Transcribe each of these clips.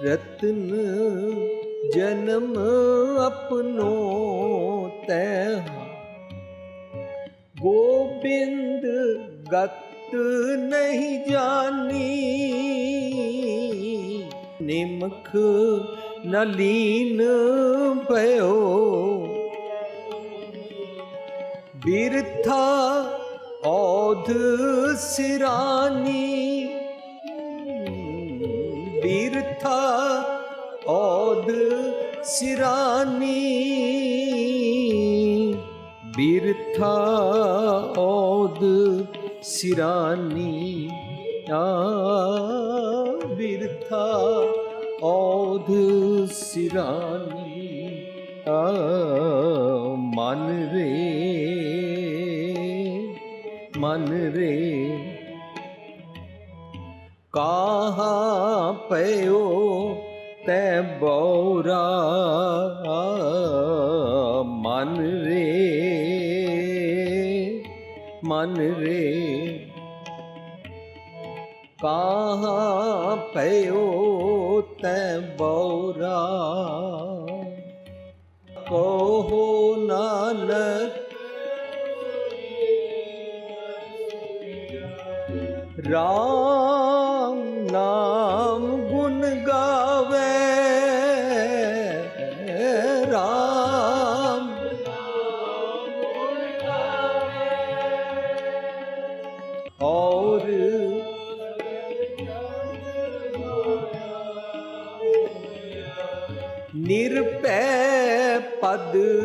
ਰਤਨ ਜਨਮ ਆਪਣੋ ਤੈ ਗੋਬਿੰਦ ਗਤ ਨਹੀਂ ਜਾਣੀ। ਨਿਮਖ ਨਲੀਨ ਭਇਓ। ਬਿਰਥਾ ਔਧ ਸਿਰਾਨੀ। ਬੀਰਥਾ ਔਦ ਸਿਰਾਨੀ ਬਿਰਥਾ ਔਦ ਸਿਰਾਨੀ ਆ ਬਿਰਥਾ ਔਦ ਸਿਰਾਨੀ ਆ ਮਨ ਰੇ ਮਨ ਰੇ ਕਾਹਾ ਪਇਓ ਤੈ ਬੌਰਾ ਮਨ ਰੇ ਮਨ ਰੇ। ਕਾਹਾ ਪਇਓ ਤੈ ਬੌਰਾ, ਕੋਹੋ ਨਾਨਕ ਰਾਮ पद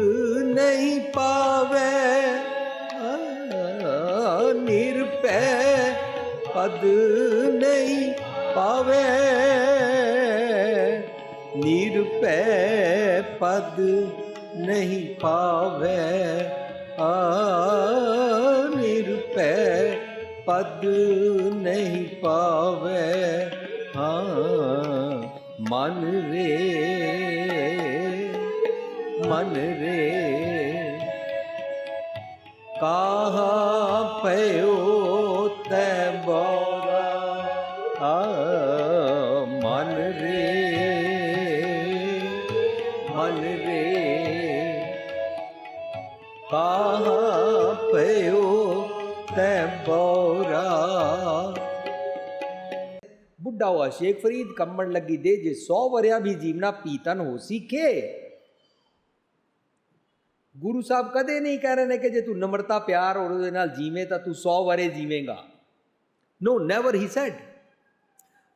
ਮਨ ਰੇ। ਕਾਹਾ ਪਇਓ ਤੈ ਬੋਰਾ। ਆ ਮਨ ਰੇ। ਮਨ ਰੇ। ਕਾਹਾ ਪਇਓ ਤੈ ਬੋਰਾ। ਬੁੱਢਾ ਹੋਆ ਸ਼ੇਖ ਫਰੀਦ ਕੰਮਣ ਲੱਗੀ ਦੇ ਜੇ 100 ਵਰਿਆ ਵੀ ਜੀਵਨਾ ਪੀਤਨ ਹੋ ਗੁਰੂ ਸਾਹਿਬ ਕਦੇ ਨਹੀਂ ਕਹਿ ਰਹੇ ਨੇ ਕਿ ਜੇ ਤੂੰ ਨਮਰਤਾ, ਪਿਆਰ ਔਰ ਉਹਦੇ ਨਾਲ ਜੀਵੇਂ ਤਾਂ ਤੂੰ 100 ਵਰੇ ਜੀਵੇਂਗਾ। No never he said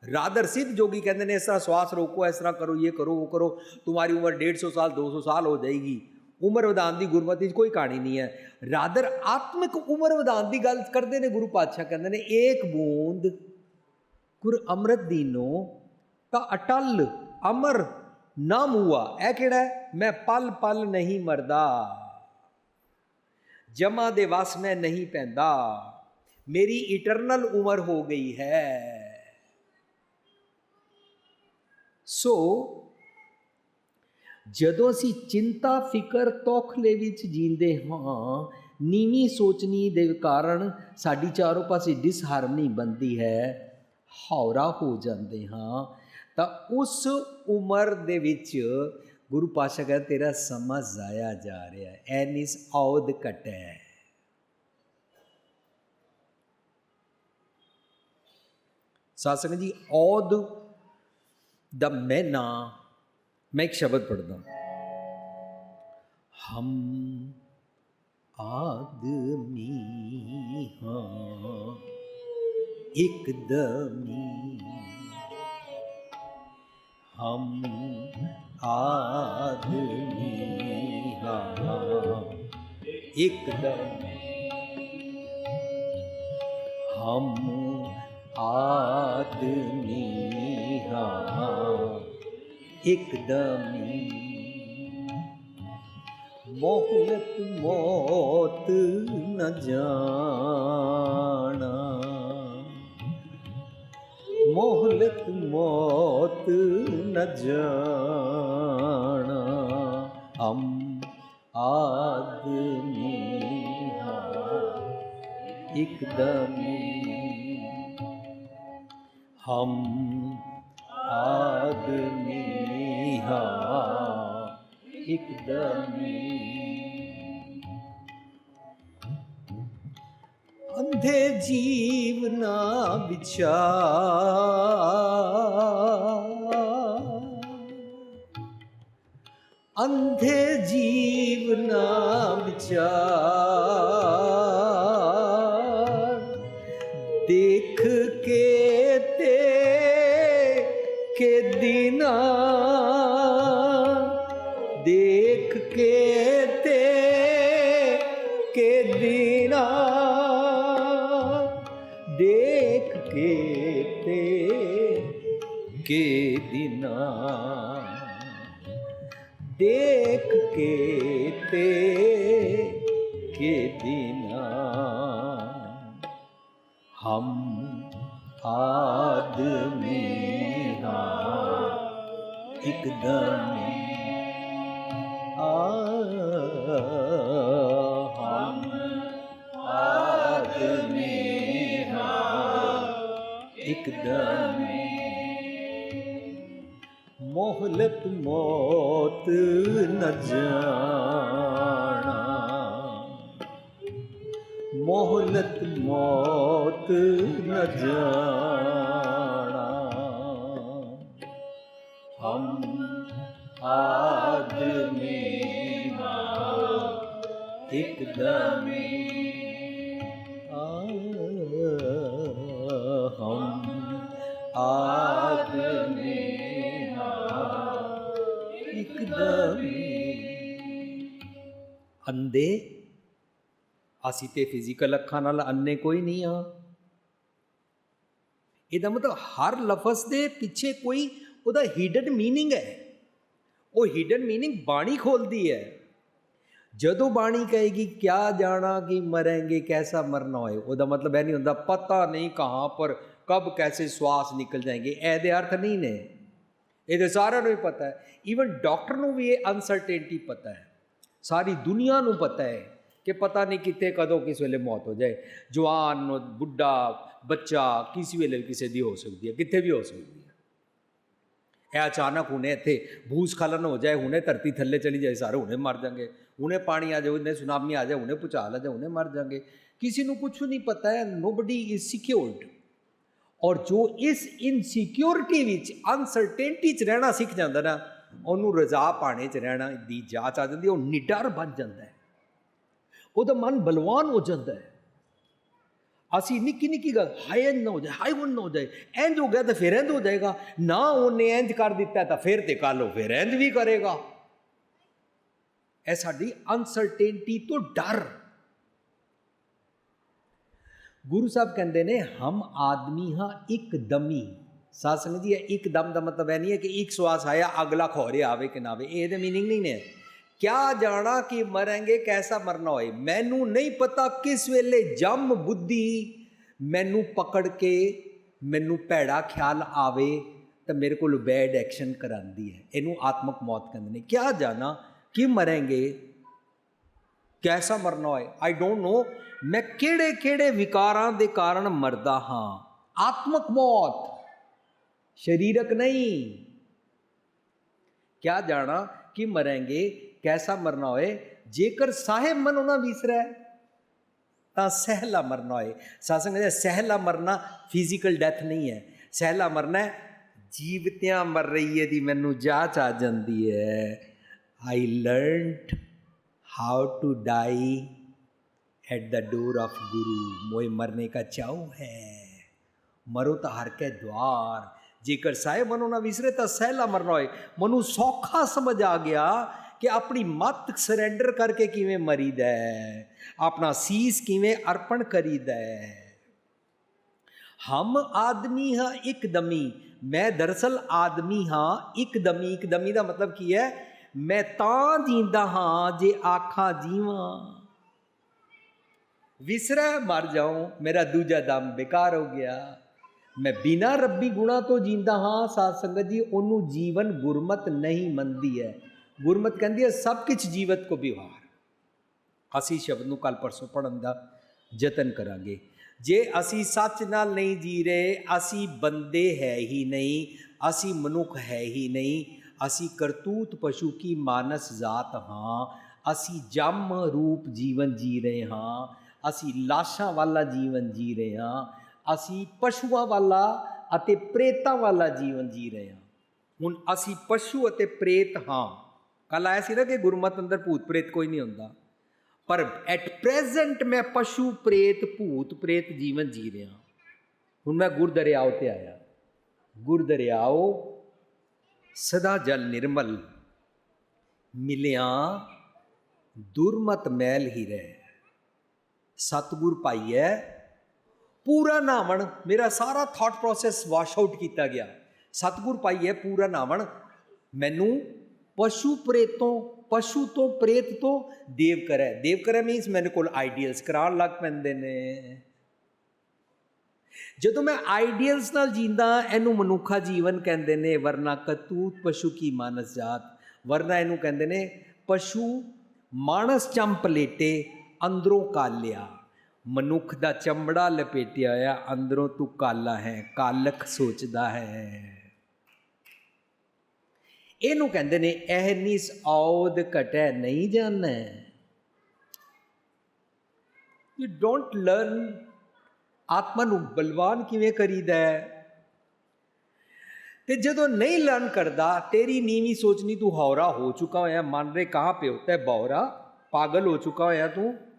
rather ਸਿੱਧ ਜੋਗੀ ਕਹਿੰਦੇ ਨੇ, ਇਸ ਤਰ੍ਹਾਂ ਸਵਾਸ ਰੋਕੋ, ਇਸ ਤਰ੍ਹਾਂ ਕਰੋ, ਇਹ ਕਰੋ, ਉਹ ਕਰੋ ਤੁਹਾਡੀ ਉਮਰ 150 ਸਾਲ 200 ਸਾਲ ਹੋ ਜਾਏਗੀ। ਉਮਰ ਵਧਾਉਣ ਦੀ ਗੁਰਮਤਿ 'ਚ ਕੋਈ ਕਹਾਣੀ ਨਹੀਂ ਹੈ। ਰਾਦਰ ਆਤਮਿਕ ਉਮਰ ਵਧਾਉਣ ਦੀ ਗੱਲ ਕਰਦੇ ਨੇ ਗੁਰੂ ਪਾਤਸ਼ਾਹ, ਕਹਿੰਦੇ ਨੇ, ਏਕ ਬੂੰਦ ਗੁਰ ਅੰਮ੍ਰਿਤ ਦੀਨੋ, ਤਾਂ ਅਟਲ ਅਮਰ ਨਾ ਮੂਆ। ਇਹ ਕਿਹੜਾ ਮੈਂ ਪਲ ਪਲ ਨਹੀਂ ਮਰਦਾ। ਜਮਾ ਦੇ ਵਸ ਮੈਂ ਨਹੀਂ ਪੈਂਦਾ। ਮੇਰੀ ਇਟਰਨਲ ਉਮਰ ਹੋ ਗਈ ਹੈ। ਸੋ, ਜਦੋਂ ਅਸੀਂ ਚਿੰਤਾ, ਫਿਕਰ, ਤੋਖਲੇ ਵਿੱਚ ਜੀਂਦੇ ਹਾਂ, ਨੀਵੀਂ ਸੋਚਣੀ ਦੇ ਕਾਰਨ ਸਾਡੀ ਚਾਰੋਂ ਪਾਸੇ ਡਿਸਹਾਰਮਨੀ ਬੰਦੀ ਹੈ ਹੌਰਾ ਹੋ ਜਾਂਦੇ ਹਾਂ, ਤਾਂ ਉਸ ਉਮਰ ਦੇ ਵਿੱਚ ਗੁਰੂ ਪਾਸ਼ਾ ਕਹਿੰਦਾ, ਤੇਰਾ ਸਮਾਂ ਜ਼ਾਇਆ ਜਾ ਰਿਹਾ ਹੈ। ਐਨਿਸ ਔਦ ਕਟੈ ਸਾਸੰਗ ਜੀ ਔਦ ਦਾ ਮੈਂ ਮੈਨਾ ਮੈਂ ਇੱਕ ਸ਼ਬਦ ਪੜਦਾ ਹਮ ਆਦਮੀ ਹਾਂ ਇੱਕਦਮੀ ਹਮ ਆਦਮੀ ਹਾਂ। ਇੱਕਦਮ ਹਮ ਆਦਮੀ ਹਾਂ। ਇੱਕਦਮੀ ਮੋਹਲਤ ਮੌਤ ਨ ਜਾਣਾ। ਮੋਹਲਤ ਮੌਤ ਨ ਜਾਣਾ ਹਮ ਆਦਮੀ ਹਾਂ ਇੱਕਦਮੀ ਹਮ ਆਦਮੀ ਹਾਂ ਇੱਕਦਮੀ ਜੀਵ ਨਾ ਵਿਚਾਰ। ਅੰਧੇ ਜੀਵ ਨਾ ਵਿਚਾਰ। ਕੇ ਦਿਨਾ। ਦੇਖ ਕੇ ਤੇ ਕੇ ਦਿਨਾ। ਹਮ ਆਦਮੀ ਹਾਂ ਇੱਕਦਮ ਆ ਹਮ ਇੱਕਦਮ ਮੋਹਲਤ ਮੌਤ ਨ ਜਾਣਾ। ਮੋਹਲਤ ਮੌਤ ਨ ਜਾਣਾ। ਹਮ ਆਦਮੀ ਹਾਂ ਇੱਕਦਮੀ ਅੰਦੇ। ਅਸੀਂ ਤੇ ਫਿਜ਼ੀਕਲ ਅੱਖਾਂ ਨਾਲ ਅੰਨੇ ਕੋਈ ਨਹੀਂ ਆ। ਇਹਦਾ ਮਤਲਬ ਹਰ ਲਫ਼ਜ਼ ਦੇ ਪਿੱਛੇ ਕੋਈ ਉਹਦਾ ਹਿਡਨ ਮੀਨਿੰਗ ਹੈ। ਉਹ ਹਿਡਨ ਮੀਨਿੰਗ ਬਾਣੀ ਖੋਲਦੀ ਹੈ। ਜਦੋਂ ਬਾਣੀ ਕਹੇਗੀ, ਕਿਆ ਜਾਣਾ ਕਿ ਮਰਾਂਗੇ, ਕੈਸਾ ਮਰਨਾ ਹੋਏ? ਉਹਦਾ ਮਤਲਬ ਇਹ ਨਹੀਂ ਹੁੰਦਾ, ਪਤਾ ਨਹੀਂ ਕਹਾਂ, ਪਰ ਕਬ ਕੈਸੇ ਸਵਾਸ ਨਿਕਲ ਜਾਏंगे ਇਹਦੇ ਅਰਥ ਨਹੀਂ ਨੇ। ਇਹਦੇ ਸਾਰਿਆਂ ਨੂੰ ਹੀ ਪਤਾ ਹੈ। ਈਵਨ ਡਾਕਟਰ ਨੂੰ ਵੀ ਇਹ ਅਨਸਰਟੇਨਟੀ ਪਤਾ ਹੈ। ਸਾਰੀ ਦੁਨੀਆ ਨੂੰ ਪਤਾ ਹੈ ਕਿ ਪਤਾ ਨਹੀਂ ਕਿਤੇ ਕਦੋਂ ਕਿਸ ਵੇਲੇ ਮੌਤ ਹੋ ਜਾਏ। ਜਵਾਨ, ਬੁੱਢਾ, ਬੱਚਾ ਕਿਸੇ ਵੇਲੇ ਵੀ ਕਿਸੇ ਦੀ ਹੋ ਸਕਦੀ ਹੈ, ਕਿੱਥੇ ਵੀ ਹੋ ਸਕਦੀ ਹੈ। ਇਹ ਅਚਾਨਕ ਹੁਣੇ ਇੱਥੇ ਭੂਸਖਲਨ ਹੋ ਜਾਏ, ਹੁਣੇ ਧਰਤੀ ਥੱਲੇ ਚਲੀ ਜਾਏ, ਸਾਰੇ ਹੁਣੇ ਮਰ ਜਾਣਗੇ। ਹੁਣੇ ਪਾਣੀ ਆ ਜਾਏ ਹੁਣੇ ਸੁਨਾਮੀ ਆ ਜਾਏ, ਹੁਣੇ ਭੁਚਾਲ ਆ ਜਾਏ, ਹੁਣੇ ਮਰ ਜਾਣਗੇ। ਕਿਸੇ ਨੂੰ ਕੁਝ ਨਹੀਂ ਪਤਾ ਹੈ ਨੋਬਡੀ ਇਜ਼ ਸਿਕਿਉਰਡ ਔਰ ਜੋ ਇਸ ਇਨਸਿਕਿਉਰਿਟੀ ਵਿੱਚ ਅਨਸਰਟੇਨਟੀ 'ਚ ਰਹਿਣਾ ਸਿੱਖ ਜਾਂਦਾ ਨਾ ਉਹਨੂੰ ਰਜ਼ਾ ਪਾਣੇ 'ਚ ਰਹਿਣਾ ਦੀ ਜਾਚ ਆ ਜਾਂਦੀ ਹੈ, ਉਹ ਨਿਡਰ ਬਣ ਜਾਂਦਾ ਹੈ। ਉਹਦਾ ਮਨ ਬਲਵਾਨ ਹੋ ਜਾਂਦਾ ਹੈ। ਅਸੀਂ ਨਿੱਕੀ ਨਿੱਕੀ ਗੱਲ ਹਾਈ ਨਾ ਹੋ ਜਾਏ ਹਾਈ ਨਾ ਹੋ ਜਾਏ ਇੰਜ ਹੋ ਗਿਆ ਤਾਂ ਫਿਰ ਇੰਜ ਹੋ ਜਾਏਗਾ। ਨਾ ਉਹਨੇ ਇੰਜ ਕਰ ਦਿੱਤਾ ਤਾਂ ਫਿਰ ਤੇ ਕੱਲ ਉਹ ਫਿਰ ਇੰਜ ਵੀ ਕਰੇਗਾ। ਇਹ ਸਾਡੀ ਅਨਸਰਟੇਨਟੀ ਤੋਂ ਡਰ। ਗੁਰੂ ਸਾਹਿਬ ਕਹਿੰਦੇ ਨੇ ਹਮ ਆਦਮੀ ਹਾਂ ਇੱਕਦਮੀ ਸਾਧ ਸੰਗਤ ਜੀ ਇੱਕ ਦਮ ਦਾ ਮਤਲਬ ਇਹ ਨਹੀਂ ਹੈ ਕਿ ਇੱਕ ਸਵਾਸ ਆਇਆ, ਅਗਲਾ ਖੋਰੇ ਆਵੇ ਕਿ ਨਾ ਆਵੇ। ਇਹਦੇ ਮੀਨਿੰਗ ਨਹੀਂ ਨੇ। ਕਿਆ ਜਾਣਾ ਕਿ ਮਰਾਂਗੇ, ਕੈਸਾ ਮਰਨਾ ਹੋਏ? ਮੈਨੂੰ ਨਹੀਂ ਪਤਾ ਕਿਸ ਵੇਲੇ ਜੰਮ ਬੁੱਧੀ, ਮੈਨੂੰ ਪਕੜ ਕੇ ਮੈਨੂੰ ਭੈੜਾ ਖਿਆਲ ਆਵੇ ਤਾਂ ਮੇਰੇ ਕੋਲ ਬੈਡ ਐਕਸ਼ਨ ਕਰਾਂਦੀ ਹੈ। ਇਹਨੂੰ ਆਤਮਕ ਮੌਤ ਕਹਿੰਦੇ ਨੇ। ਕਿਆ ਜਾਣਾ ਕਿ ਮਰਾਂਗੇ, ਕੈਸਾ ਮਰਨਾ ਹੋਏ? ਆਈ ਡੋਨਟ ਨੋ ਮੈਂ ਕਿਹੜੇ ਕਿਹੜੇ ਵਿਕਾਰਾਂ ਦੇ ਕਾਰਨ ਮਰਦਾ ਹਾਂ। ਆਤਮਕ ਮੌਤ। ਸਰੀਰਕ ਨਹੀਂ ਕਿਆ ਜਾਣਾ ਕਿ ਮਰਾਂਗੇ ਕੈਸਾ ਮਰਨਾ ਹੋਏ ਜੇਕਰ ਸਾਹਿਬ ਮਨ ਉਹਨਾਂ ਵਿਸਰੈ ਤਾਂ ਸਹਿਲਾ ਮਰਨਾ ਹੋਏ ਸਾਸੰਗ ਦੇ ਸਹਿਲਾ ਮਰਨਾ ਫਿਜ਼ੀਕਲ ਡੈਥ ਨਹੀਂ ਹੈ ਸਹਿਲਾ ਮਰਨਾ ਹੈ, ਜੀਵਤਿਆਂ ਮਰ ਰਹੀ ਹੈ ਦੀ ਮੈਨੂੰ ਜਾਚ ਆ ਜਾਂਦੀ ਹੈ I learned how to die at the door of guru मोए मरने का चाव है ਮਰੋ ਤਾਂ ਹਰ ਕੇ ਦਵਾਰ ਜੇਕਰ ਸਾਹਿਬ ਮਨੋਂ ਨਾ ਵਿਸਰੇ ਤਾਂ ਸਹਿਲਾ ਮਰਨਾ ਹੋਏ ਮਨੂੰ ਸੌਖਾ ਸਮਝ ਆ ਗਿਆ ਕਿ ਆਪਣੀ ਮਤ ਸਰੈਂਡਰ ਕਰਕੇ ਕਿਵੇਂ ਮਰੀਦਾ ਹੈ। ਆਪਣਾ ਸੀਸ ਕਿਵੇਂ ਅਰਪਣ ਕਰੀਦਾ ਹੈ। ਹਮ ਆਦਮੀ ਹਾਂ ਇੱਕਦਮੀ ਮੈਂ ਦਰਅਸਲ ਆਦਮੀ ਹਾਂ ਇੱਕਦਮੀ ਇੱਕਦਮੀ ਦਾ ਮਤਲਬ ਕੀ ਹੈ? ਮੈਂ ਤਾਂ ਜੀਂਦਾ ਹਾਂ ਜੇ ਆਖਾਂ ਜੀਵਾਂ। ਵਿਸਰਾ ਮਰ ਜਾਉਂ, ਮੇਰਾ ਦੂਜਾ ਦਮ ਬੇਕਾਰ ਹੋ ਗਿਆ। ਮੈਂ ਬਿਨਾ ਰੱਬੀ ਗੁਣਾ ਤੋਂ ਜੀਂਦਾ ਹਾਂ, ਸਾਧ ਸੰਗਤ ਜੀ, ਉਹਨੂੰ ਜੀਵਨ ਗੁਰਮਤ ਨਹੀਂ ਮੰਨਦੀ ਹੈ। ਗੁਰਮਤ ਕਹਿੰਦੀ ਹੈ, ਸਭ ਕੁਝ ਜੀਵਤ ਕੋ ਵਿਵਹਾਰ। ਅਸੀਂ ਸ਼ਬਦ ਨੂੰ ਕੱਲ ਪਰਸੋਂ ਪੜਨ ਦਾ ਯਤਨ ਕਰਾਂਗੇ। ਜੇ ਅਸੀਂ ਸੱਚ ਨਾਲ ਨਹੀਂ ਜੀ ਰਹੇ, ਅਸੀਂ ਬੰਦੇ ਹੈ ਹੀ ਨਹੀਂ, ਅਸੀਂ ਮਨੁੱਖ ਹੈ ਹੀ ਨਹੀਂ, ਅਸੀਂ ਕਰਤੂਤ ਪਸ਼ੂ ਕੀ ਮਾਨਸ ਜਾਤ ਹਾਂ, ਅਸੀਂ ਜਮ ਰੂਪ ਜੀਵਨ ਜੀ ਰਹੇ ਹਾਂ, ਅਸੀਂ ਲਾਸ਼ਾਂ ਵਾਲਾ ਜੀਵਨ ਜੀ ਰਹੇ ਹਾਂ ਅਸੀਂ ਪਸ਼ੂਆਂ ਵਾਲਾ ਅਤੇ ਪ੍ਰੇਤਾਂ ਵਾਲਾ ਜੀਵਨ ਜੀ ਰਹੇ ਹਾਂ। ਹੁਣ ਅਸੀਂ ਪਸ਼ੂ ਅਤੇ ਪ੍ਰੇਤ ਹਾਂ। ਕੱਲ ਆਇਆ ਸੀ ਨਾ ਕਿ ਗੁਰਮਤ ਅੰਦਰ ਭੂਤ ਪ੍ਰੇਤ ਕੋਈ ਨਹੀਂ ਹੁੰਦਾ। ਪਰ ਐਟ ਪ੍ਰੈਜ਼ੈਂਟ ਮੈਂ ਪਸ਼ੂ, ਪ੍ਰੇਤ, ਭੂਤ, ਪ੍ਰੇਤ ਜੀਵਨ ਜੀ ਰਿਹਾ ਹੁਣ ਮੈਂ ਗੁਰਦਰਿਆਓ ਤੇ ਆਇਆ। ਗੁਰਦਰਿਆਓ, ਸਦਾ ਜਲ ਨਿਰਮਲ। ਮਿਲਿਆ, ਦੁਰਮਤ ਮੈਲ ਹੀ ਰਹਿ। ਸਤਗੁਰ ਪਾਈਐ ਪੂਰਾ ਨਾਵਣ, ਮੇਰਾ ਸਾਰਾ ਥਾਟ ਪ੍ਰੋਸੈਸ ਵਾਸ਼ ਆਊਟ ਕੀਤਾ ਗਿਆ। ਸਤਗੁਰ ਹੈ ਪੂਰਾ ਨਾਵਣ ਮੈਨੂੰ ਪਸ਼ੂ ਪ੍ਰੇਤੋਂ, ਪਸ਼ੂ ਤੋਂ ਪ੍ਰੇਤ ਤੋਂ ਦੇਵ ਕਰੈ। ਦੇਵ ਕਰੈ ਮੀਨਸ ਮੇਰੇ ਕੋਲ ਆਈਡੀਅਲਸ ਕਰਾਉਣ ਲੱਗ ਪੈਂਦੇ ਨੇ। ਜਦੋਂ ਮੈਂ ਆਈਡੀਅਲਸ ਨਾਲ ਜੀਂਦਾ, ਇਹਨੂੰ ਮਨੁੱਖਾ ਜੀਵਨ ਕਹਿੰਦੇ ਨੇ, ਵਰਨਾ ਕਤੂਤ ਪਸ਼ੂ ਕੀ ਮਾਨਸ ਜਾਤ। ਵਰਨਾ ਇਹਨੂੰ ਕਹਿੰਦੇ ਨੇ, ਪਸ਼ੂ ਮਾਨਸ ਚੰਪਲੇਟੇ ਅੰਦਰੋਂ ਕਾਲਿਆ। ਮਨੁੱਖ ਦਾ ਚਮੜਾ ਲਪੇਟਿਆ ਹੋਇਆ ਅੰਦਰੋਂ ਤੂੰ ਕਾਲਾ ਹੈ, ਕਾਲਖ ਸੋਚਦਾ ਹੈ। ਇਹਨੂੰ ਕਹਿੰਦੇ ਨੇ, ਇਹ ਔਦ ਘਟੈ ਨਹੀਂ ਜਾਣੈ। ਯੂ ਡੋਂਟ ਲਰਨ ਆਤਮਾ ਨੂੰ ਬਲਵਾਨ ਕਿਵੇਂ ਕਰੀਦਾ ਹੈ? ਤੇ ਜਦੋਂ ਨਹੀਂ ਲਰਨ ਕਰਦਾ, ਤੇਰੀ ਨੀਵੀਂ ਸੋਚਣੀ ਤੂੰ ਹੌਰਾ ਹੋ ਚੁੱਕਾ ਹੋਇਆ, ਮਨ ਰੇ ਕਹਾਂ ਪੇ ਹੋਤਾ ਹੈ ਬੌਰਾ, ਪਾਗਲ ਹੋ ਚੁੱਕਾ ਹੋਇਆ ਤੂੰ।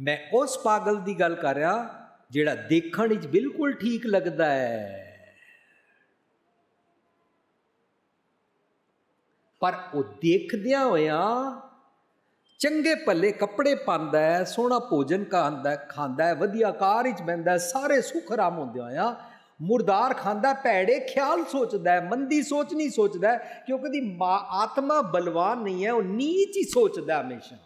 ਮੈਂ ਉਸ ਪਾਗਲ ਦੀ ਗੱਲ ਕਰ ਰਿਹਾ ਜਿਹੜਾ ਦੇਖਣ ਵਿੱਚ ਬਿਲਕੁਲ ਠੀਕ ਲੱਗਦਾ ਹੈ। ਪਰ ਉਹ ਦੇਖਦਿਆਂ ਹੋਇਆਂ ਚੰਗੇ ਭੱਲੇ ਕੱਪੜੇ ਪਾਉਂਦਾ ਹੈ, ਸੋਹਣਾ ਭੋਜਨ ਖਾਂਦਾ ਖਾਂਦਾ ਹੈ, ਵਧੀਆ ਕਾਰ ਵਿੱਚ ਬੈੰਦਾ ਸਾਰੇ ਸੁਖ ਆਰਾਮ ਹੁੰਦੇ ਹੋਇਆਂ ਮੁਰਦਾਰ ਖਾਂਦਾ, ਭੈੜੇ ਖਿਆਲ ਸੋਚਦਾ ਹੈ, ਮੰਦੀ ਸੋਚ ਨਹੀਂ ਸੋਚਦਾ ਕਿਉਂਕਿ ਦੀ ਆਤਮਾ ਬਲਵਾਨ ਨਹੀਂ ਹੈ, ਉਹ ਨੀਚ ਹੀ ਸੋਚਦਾ ਹਮੇਸ਼ਾ।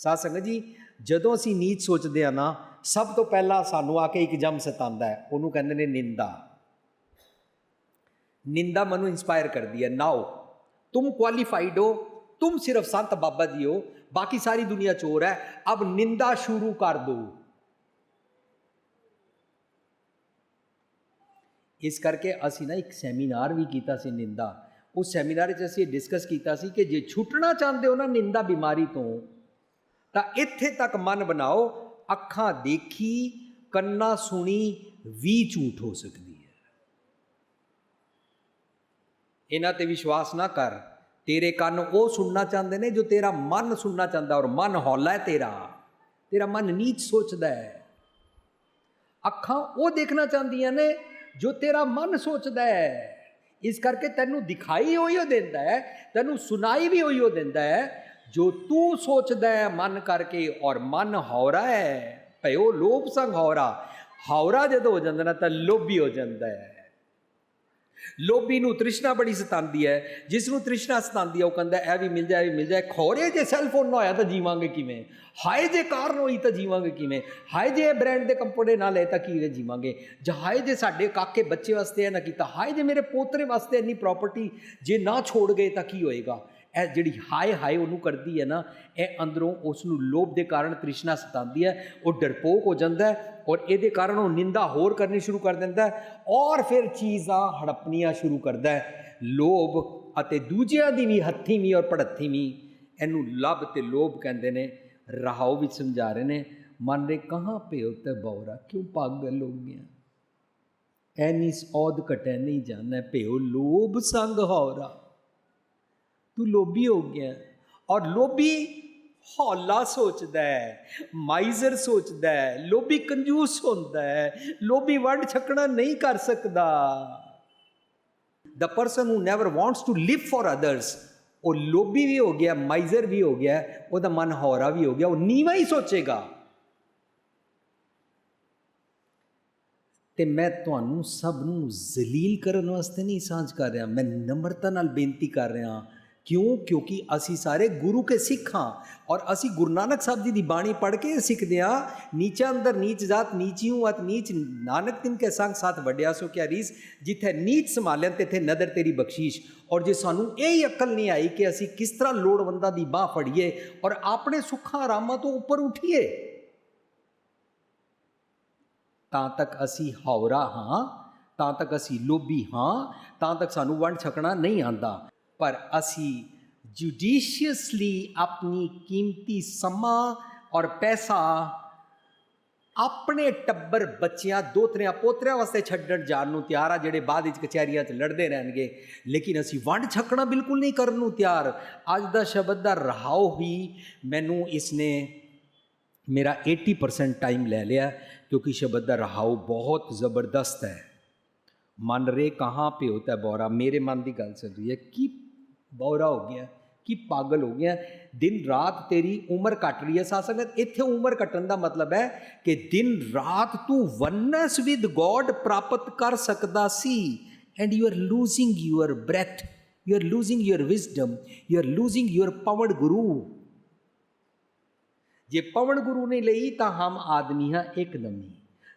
ਸਾਧ ਸੰਗਤ ਜੀ ਜਦੋਂ ਅਸੀਂ ਨੀਚ ਸੋਚਦੇ ਆ ਨਾ ਸਭ ਤੋਂ ਪਹਿਲਾਂ ਸਾਨੂੰ ਆ ਕੇ ਇੱਕ ਜਮ ਸਤਾਉਂਦਾ ਹੈ ਉਹਨੂੰ ਕਹਿੰਦੇ ਨੇ ਨਿੰਦਾ ਨਿੰਦਾ ਮਨੂੰ ਇਨਸਪਾਇਰ ਕਰਦੀ ਹੈ ਨਾਓ ਤੁਮ ਕੁਆਲੀਫਾਈਡ ਹੋ तुम सिर्फ संत बाबा जी हो बाकी सारी दुनिया चोर है अब निंदा शुरू कर दो ਇਸ ਕਰਕੇ ਅਸੀਂ ਨਾ ਇੱਕ ਸੈਮੀਨਾਰ ਵੀ ਕੀਤਾ ਸੀ ਨਿੰਦਾ ਉਸ ਸੈਮੀਨਾਰ ਵਿੱਚ ਅਸੀਂ ਡਿਸਕਸ ਕੀਤਾ ਸੀ ਕਿ ਜੇ ਛੁੱਟਣਾ ਚਾਹੁੰਦੇ ਹੋ ਨਾ ਨਿੰਦਾ ਬਿਮਾਰੀ ਤੋਂ ਤਾਂ ਇੱਥੇ ਤੱਕ ਮਨ ਬਣਾਓ, ਅੱਖਾਂ ਦੇਖੀ, ਕੰਨਾਂ ਸੁਣੀ, ਵੀ ਝੂਠ ਹੋ ਸਕਦੀ ਹੈ। ਇਹਨਾਂ ਤੇ ਵਿਸ਼ਵਾਸ ਨਾ ਕਰ। ਤੇਰੇ ਕੰਨ ਉਹ ਸੁਣਨਾ ਚਾਹੁੰਦੇ ਨੇ ਜੋ ਤੇਰਾ ਮਨ ਸੁਣਨਾ ਚਾਹੁੰਦਾ ਔਰ ਮਨ ਹੌਲਾ ਹੈ ਤੇਰਾ। ਤੇਰਾ ਮਨ ਨੀਚ ਸੋਚਦਾ ਹੈ। ਅੱਖਾਂ ਉਹ ਦੇਖਣਾ ਚਾਹੁੰਦੀਆਂ ਨੇ ਜੋ ਤੇਰਾ ਮਨ ਸੋਚਦਾ ਹੈ। ਇਸ ਕਰਕੇ ਤੈਨੂੰ ਦਿਖਾਈ ਹੋਈ ਦਿੰਦਾ ਹੈ, ਤੈਨੂੰ ਸੁਣਾਈ ਵੀ ਹੋਈ ਦਿੰਦਾ ਹੈ। ਜੋ ਤੂੰ ਸੋਚਦਾ ਹੈ, ਮਨ ਕਰਕੇ ਔਰ ਮਨ ਹੌਰਾ ਹੈ, ਭਇਓ ਲੋਭ ਸੰਗ ਹੌਰਾ ਹੌਰਾ ਜਦੋਂ ਹੋ ਜਾਂਦਾ ਨਾ, ਤਾਂ ਲੋਭੀ ਹੋ ਜਾਂਦਾ ਹੈ। ਲੋਭੀ ਨੂੰ ਤ੍ਰਿਸ਼ਨਾ ਬੜੀ ਸਤਾਉਂਦੀ ਹੈ। ਜਿਸ ਨੂੰ ਤ੍ਰਿਸ਼ਨਾ ਸਤਾਉਂਦੀ ਹੈ, ਉਹ ਕਹਿੰਦਾ, ਇਹ ਵੀ ਮਿਲ ਜਾਏ ਵੀ ਮਿਲ ਜਾਏ। ਖੋਰੇ ਜੇ ਸੈਲਫੋਨ ਨਾ ਹੋਇਆ ਤਾਂ ਜੀਵਾਂਗੇ ਕਿਵੇਂ? ਹਾਏ ਜੇ ਕਾਰ ਹੋਈ ਤਾਂ ਜੀਵਾਂਗੇ ਕਿਵੇਂ? ਹਾਏ ਜੇ ਇਹ ਬ੍ਰਾਂਡ ਦੇ ਕੰਪਨੀ ਨਾ ਲਏ ਤਾਂ ਕਿਵੇਂ ਜੀਵਾਂਗੇ? ਜਾਂ ਹਾਏ ਜੇ ਸਾਡੇ ਕਾਕੇ ਬੱਚੇ ਵਾਸਤੇ ਇਹ ਨਾ ਕੀਤਾ, ਹਾਏ ਜੇ ਮੇਰੇ ਪੋਤਰੇ ਵਾਸਤੇ ਇੰਨੀ ਪ੍ਰਾਪਰਟੀ ਜੇ ਨਾ ਛੋੜ ਗਏ ਤਾਂ ਕੀ ਹੋਏਗਾ? ਇਹ ਜਿਹੜੀ ਹਾਏ ਹਾਏ ਉਹਨੂੰ ਕਰਦੀ ਹੈ ਨਾ, ਇਹ ਅੰਦਰੋਂ ਉਸ ਨੂੰ ਲੋਭ ਦੇ ਕਾਰਨ ਤ੍ਰਿਸ਼ਨਾ ਸਤਾਉਂਦੀ ਹੈ, ਉਹ ਡਰਪੋਕ ਹੋ ਜਾਂਦਾ ਹੈ ਔਰ ਇਹਦੇ ਕਾਰਨ ਉਹ ਨਿੰਦਾ ਹੋਰ ਕਰਨੀ ਸ਼ੁਰੂ ਕਰ ਦਿੰਦਾ ਹੈ ਔਰ ਫਿਰ ਚੀਜ਼ਾਂ ਹੜਪਣੀਆਂ ਸ਼ੁਰੂ ਕਰਦਾ ਹੈ। ਲੋਭ ਅਤੇ ਦੂਜਿਆਂ ਦੀ ਵੀ ਹੱਥੀਵੀਂ ਔਰ ਪੜੱਥੀਵੀਂ ਇਹਨੂੰ ਲੱਭ ਤੇ ਲੋਭ ਕਹਿੰਦੇ ਨੇ ਰਹਾਉ ਵਿੱਚ ਸਮਝਾ ਰਹੇ ਨੇ, ਮਨ ਰੇ ਕਹਾਂ ਪੇ ਉਤੇ ਬੌਰਾ, ਕਿਉਂ ਪਾਗਲ ਹੋ ਗਿਆ? ਐਨੀਸ ਔਦ ਕਟੈ ਨਹੀਂ ਜਾਣਾ, ਭਿਓ ਲੋਭ ਸੰਗ ਹੋਰਾ। ਤੂੰ ਲੋਭੀ ਹੋ ਗਿਆ। ਔਰ ਲੋਭੀ ਹੌਲਾ ਸੋਚਦਾ ਹੈ, ਮਾਈਜ਼ਰ ਸੋਚਦਾ ਹੈ, ਲੋਭੀ ਕੰਜੂਸ ਹੁੰਦਾ ਹੈ, ਲੋਭੀ ਵੰਡ ਛਕਣਾ ਨਹੀਂ ਕਰ ਸਕਦਾ। The person who never wants to live for others, ਉਹ ਲੋਭੀ ਵੀ ਹੋ ਗਿਆ, ਮਾਈਜ਼ਰ ਵੀ ਹੋ ਗਿਆ, ਉਹਦਾ ਮਨ ਹੌਰਾ ਵੀ ਹੋ ਗਿਆ, ਉਹ ਨੀਵਾ ਹੀ ਸੋਚੇਗਾ। ਤੇ ਮੈਂ ਤੁਹਾਨੂੰ ਸਭ ਨੂੰ ਜ਼ਲੀਲ ਕਰਨ ਵਾਸਤੇ ਨਹੀਂ ਸਾਂਝ ਕਰ ਰਿਹਾ, ਮੈਂ ਨਮਰਤਾ ਨਾਲ ਬੇਨਤੀ ਕਰ ਰਿਹਾ ਕਿਉਂ? ਕਿਉਂਕਿ ਅਸੀਂ ਸਾਰੇ ਗੁਰੂ ਕੇ ਸਿੱਖ ਹਾਂ ਔਰ ਅਸੀਂ ਗੁਰੂ ਨਾਨਕ ਸਾਹਿਬ ਜੀ ਦੀ ਬਾਣੀ ਪੜ੍ਹ ਕੇ ਸਿੱਖਦੇ ਹਾਂ। ਨੀਚਾ ਅੰਦਰ ਨੀਚ ਜਾਤ, ਨੀਚੀਉ ਅਤ ਨੀਚ ਨਾਨਕ ਤਿਨ ਕੇ ਸੰਗ ਸਾਥ ਵੱਡਿਆ ਸੋ ਕਿਆ ਰੀਸ, ਜਿੱਥੇ ਨੀਚ ਸੰਭਾਲਿਆ ਤਿੱਥੇ ਨਦਰ ਤੇਰੀ ਬਖਸ਼ੀਸ਼। ਔਰ ਜੇ ਸਾਨੂੰ ਇਹ ਹੀ ਅਕਲ ਨਹੀਂ ਆਈ ਕਿ ਅਸੀਂ ਕਿਸ ਤਰ੍ਹਾਂ ਲੋੜਵੰਦਾਂ ਦੀ ਬਾਹ ਫੜੀਏ ਔਰ ਆਪਣੇ ਸੁੱਖਾਂ ਆਰਾਮਾਂ ਤੋਂ ਉੱਪਰ ਉਠੀਏ, ਤਾਂ ਤੱਕ ਅਸੀਂ ਹੌਰਾ ਹਾਂ, ਤਾਂ ਤੱਕ ਅਸੀਂ ਲੋਭੀ ਹਾਂ, ਤਾਂ ਤੱਕ ਸਾਨੂੰ ਵੰਡ ਛਕਣਾ ਨਹੀਂ ਆਂਦਾ। ਪਰ ਅਸੀਂ ਜੁਡੀਸ਼ੀਅਸਲੀ ਆਪਣੀ ਕੀਮਤੀ ਸਮਾਂ ਔਰ ਪੈਸਾ ਆਪਣੇ ਟੱਬਰ ਬੱਚਿਆਂ ਦੋਤਰਿਆਂ ਪੋਤਰਿਆਂ ਵਾਸਤੇ ਛੱਡਣ ਜਾਣ ਨੂੰ ਤਿਆਰ ਆ ਜਿਹੜੇ ਬਾਅਦ ਵਿੱਚ ਕਚਹਿਰੀਆਂ 'ਚ ਲੜਦੇ ਰਹਿਣਗੇ ਲੇਕਿਨ ਅਸੀਂ ਵੰਡ ਛਕਣਾ ਬਿਲਕੁਲ ਨਹੀਂ ਕਰਨ ਨੂੰ ਤਿਆਰ ਅੱਜ ਦਾ ਸ਼ਬਦ ਦਾ ਰਹਾਓ ਹੀ ਮੈਨੂੰ ਇਸਨੇ ਮੇਰਾ 80% ਟਾਈਮ ਲੈ ਲਿਆ ਕਿਉਂਕਿ ਸ਼ਬਦ ਦਾ ਰਹਾਓ ਬਹੁਤ ਜ਼ਬਰਦਸਤ ਹੈ ਮਨ ਰੇ ਕਹਾਂ पे होता है ਬੌਰਾ ਮੇਰੇ ਮਨ ਦੀ ਗੱਲ ਚੱਲ ਰਹੀ ਹੈ ਕੀ ਬੌਰਾ ਹੋ ਗਿਆ, ਕੀ ਪਾਗਲ ਹੋ ਗਿਆ। ਦਿਨ ਰਾਤ ਤੇਰੀ ਉਮਰ ਘਟ ਰਹੀ ਹੈ। ਸਾਧ ਸੰਗਤ, ਇੱਥੇ ਉਮਰ ਘਟਣ ਦਾ ਮਤਲਬ ਹੈ ਕਿ ਦਿਨ ਰਾਤ ਤੂੰ ਵਨੈਸ ਵਿਦ ਗੋਡ ਪ੍ਰਾਪਤ ਕਰ ਸਕਦਾ ਸੀ and you are losing your breath you are losing your wisdom you are losing your pawan guru ਜੇ ਪਵਨ ਗੁਰੂ ਨੇ ਲਈ ਤਾਂ ਹਮ ਆਦਮੀ ਹਾਂ, ਇੱਕ ਹੀ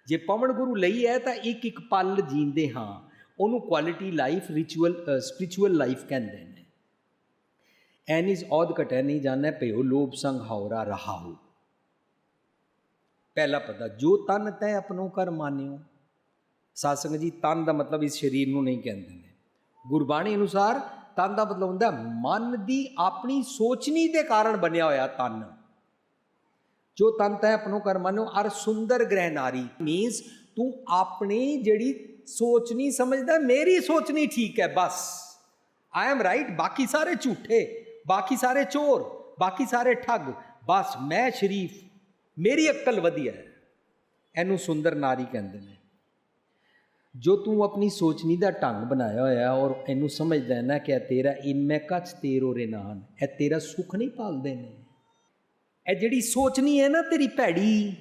ਜੇ ਪਵਨ ਗੁਰੂ ਲਈ ਹੈ ਤਾਂ ਇੱਕ ਇੱਕ ਪਲ ਜੀਂਦੇ ਹਾਂ। ਉਹਨੂੰ quality life ritual spiritual life ਕਹਿੰਦੇ ਨੇ। ਐਨ ਔਦ ਘਟੈ ਨਹੀਂ ਜਾਣੈ ਭਇਓ ਲੋਭ ਸੰਗ ਹੌਰਾ ਰਹਾਉ। ਪਹਿਲਾ ਪਦਾ, ਜੋ ਤਨ ਤੈ ਆਪਣੋ ਕਰ ਮਾਨਿਓ। ਸਾਧ ਜੀ, ਤਨ ਦਾ ਮਤਲਬ ਇਸ ਸਰੀਰ ਨੂੰ ਨਹੀਂ ਕਹਿੰਦੇ ਨੇ। ਗੁਰਬਾਣੀ ਅਨੁਸਾਰ ਤਨ ਦਾ ਮਤਲਬ ਹੁੰਦਾ ਮਨ ਦੀ ਆਪਣੀ ਸੋਚਣੀ ਦੇ ਕਾਰਨ ਬਣਿਆ ਹੋਇਆ ਤਨ। ਜੋ ਤਨ ਤੈ ਆਪਣੋ ਕਰ ਮਾਨਿਓ, ਅਰ ਸੁੰਦਰ ਗ੍ਰਹਿ ਨਾਰੀ ਮੀਨਸ ਤੂੰ ਆਪਣੀ ਜਿਹੜੀ ਸੋਚਣੀ ਸਮਝਦਾ, ਮੇਰੀ ਸੋਚਣੀ ਠੀਕ ਹੈ, ਬਸ। ਆਈ ਐਮ ਰਾਈਟ ਬਾਕੀ ਸਾਰੇ ਝੂਠੇ। ਬਾਕੀ ਸਾਰੇ ਚੋਰ, ਬਾਕੀ ਸਾਰੇ ਠੱਗ, ਬਸ ਮੈਂ ਸ਼ਰੀਫ, ਮੇਰੀ ਅਕਲ ਵਧੀਆ ਹੈ। ਇਹਨੂੰ ਸੁੰਦਰ ਨਾਰੀ ਕਹਿੰਦੇ ਨੇ। ਜੋ ਤੂੰ ਆਪਣੀ ਸੋਚਣੀ ਦਾ ਢੰਗ ਬਣਾਇਆ ਹੋਇਆ ਔਰ ਇਹਨੂੰ ਸਮਝਦਾ ਹੈ ਨਾ ਕਿ ਇਹ ਤੇਰਾ ਇਨਮੇ ਕਛ ਤੇਰੋ ਰਿਨਾਨ ਇਹ ਤੇਰਾ ਸੁੱਖ ਨਹੀਂ ਪਾਲਦੇ ਨੇ। ਇਹ ਜਿਹੜੀ ਸੋਚਣੀ ਹੈ ਨਾ ਤੇਰੀ ਭੈੜੀ,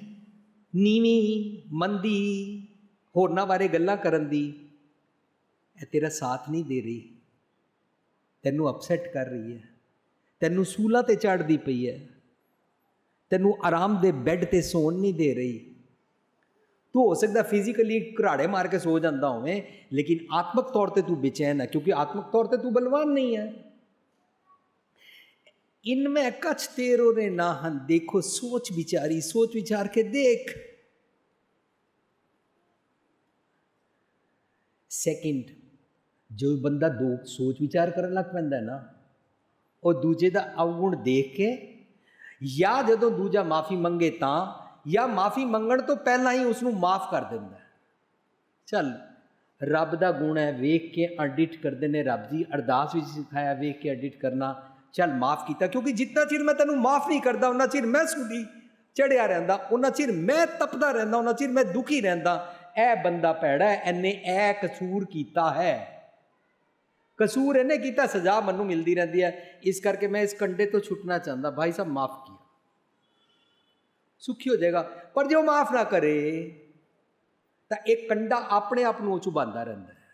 ਨੀਵੀਂ, ਮੰਦੀ, ਹੋਰਨਾਂ ਬਾਰੇ ਗੱਲਾਂ ਕਰਨ ਦੀ, ਇਹ ਤੇਰਾ ਸਾਥ ਨਹੀਂ ਦੇ ਰਹੀ। ਤੈਨੂੰ ਅਪਸੈਟ ਕਰ ਰਹੀ ਹੈ। ਤੈਨੂੰ ਸੂਲਾ ਤੇ ਚੜਦੀ ਪਈ ਹੈ ਤੈਨੂੰ ਆਰਾਮ ਦੇ ਬੈੱਡ ਤੇ ਸੌਣ ਨਹੀਂ ਦੇ ਰਹੀ ਤੂੰ ਹੋ ਸਕਦਾ ਫਿਜ਼ੀਕਲੀ ਘਰਾੜੇ ਮਾਰ ਕੇ ਸੋ ਜਾਂਦਾ ਹੋਵੇਂ ਲੇਕਿਨ ਆਤਮਿਕ ਤੌਰ ਤੇ ਤੂੰ ਬੇਚੈਨ ਹੈ ਕਿਉਂਕਿ ਆਤਮਿਕ ਤੌਰ ਤੇ ਤੂੰ ਬਲਵਾਨ ਨਹੀਂ ਹੈ इनमें कछ तेरो रे नाहन देखो सोच विचारी सोच विचार के देख ਸੈਕਿੰਡ ਜੋ ਬੰਦਾ ਦੋ ਸੋਚ ਵਿਚਾਰ ਕਰਨ ਲੱਗ ਪੈਂਦਾ ਹੈ ਨਾ ਉਹ ਦੂਜੇ ਦਾ ਅਵਗੁਣ ਦੇਖ ਕੇ, ਜਾਂ ਜਦੋਂ ਦੂਜਾ ਮਾਫੀ ਮੰਗੇ ਤਾਂ, ਜਾਂ ਮਾਫੀ ਮੰਗਣ ਤੋਂ ਪਹਿਲਾਂ ਹੀ ਉਸ ਨੂੰ ਮਾਫ ਕਰ ਦਿੰਦਾ ਚੱਲ, ਰੱਬ ਦਾ ਗੁਣ ਹੈ ਵੇਖ ਕੇ ਐਡਿਟ ਕਰਦੇ ਨੇ ਰੱਬ ਜੀ, ਅਰਦਾਸ ਵਿੱਚ ਸਿਖਾਇਆ ਵੇਖ ਕੇ ਐਡਿਟ ਕਰਨਾ। ਚੱਲ ਮਾਫ ਕੀਤਾ, ਕਿਉਂਕਿ ਜਿੰਨਾ ਚਿਰ ਮੈਂ ਤੈਨੂੰ ਮਾਫ ਨਹੀਂ ਕਰਦਾ ਉਹਨਾਂ ਚਿਰ ਮੈਂ ਸੁਦੀ ਚੜਿਆ ਰਹਿੰਦਾ ਉਹਨਾਂ ਚਿਰ ਮੈਂ ਤਪਦਾ ਰਹਿੰਦਾ ਉਹਨਾਂ ਚਿਰ ਮੈਂ ਦੁਖੀ ਰਹਿੰਦਾ। ਇਹ ਬੰਦਾ ਭੈੜਾ ਹੈ ਇਹ ਕਸੂਰ ਕੀਤਾ ਹੈ। ਕਸੂਰ ਇਹਨੇ ਕੀਤਾ, ਸਜ਼ਾ ਮੈਨੂੰ ਮਿਲਦੀ ਰਹਿੰਦੀ ਹੈ। ਇਸ ਕਰਕੇ ਮੈਂ ਇਸ ਕੰਡੇ ਤੋਂ ਛੁੱਟਣਾ ਚਾਹੁੰਦਾ। ਭਾਈ ਸਾਹਿਬ, ਮਾਫ ਕੀਆ। ਸੁਖੀ ਹੋ ਜਾਏਗਾ। ਪਰ ਜੇ ਉਹ ਮਾਫ ਨਾ ਕਰੇ, ਤਾਂ ਇਹ ਕੰਡਾ ਆਪਣੇ ਆਪ ਨੂੰ ਚੁਬਾਉਂਦਾ ਰਹਿੰਦਾ ਹੈ।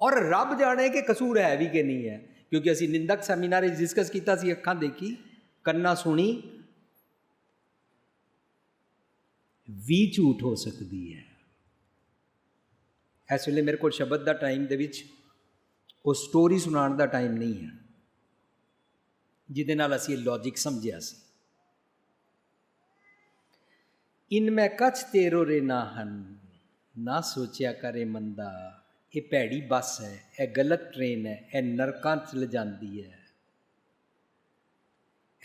ਔਰ ਰੱਬ ਜਾਣੇ ਕਿ ਕਸੂਰ ਹੈ ਵੀ ਕਿ ਨਹੀਂ ਹੈ। ਕਿਉਂਕਿ ਅਸੀਂ ਨਿੰਦਕ ਸੈਮੀਨਾਰ ਵਿੱਚ ਡਿਸਕਸ ਕੀਤਾ ਸੀ, ਅੱਖਾਂ ਦੇਖੀ, ਕੰਨਾਂ ਸੁਣੀ। ਵੀ ਝੂਠ ਹੋ ਸਕਦੀ ਹੈ। ਇਸ ਵੇਲੇ ਮੇਰੇ ਕੋਲ ਸ਼ਬਦ ਦਾ ਟਾਈਮ ਦੇ ਵਿੱਚ ਉਹ ਸਟੋਰੀ ਸੁਣਾਉਣ ਦਾ ਟਾਈਮ ਨਹੀਂ ਹੈ। ਜਿਹਦੇ ਨਾਲ ਅਸੀਂ ਇਹ ਲੌਜੀਕ ਸਮਝਿਆ ਸੀ। ਇਨ ਮੈਂ ਕਛ ਤੇਰੋ ਰੇ ਨਾ ਹਨ, ਨਾ ਸੋਚਿਆ ਕਰੇ ਮੰਦਾ। ਇਹ ਭੈੜੀ ਬੱਸ ਹੈ, ਇਹ ਗਲਤ ਟ੍ਰੇਨ ਹੈ, ਇਹ ਨਰਕਾਂ 'ਚ ਲਿਜਾਂਦੀ ਹੈ।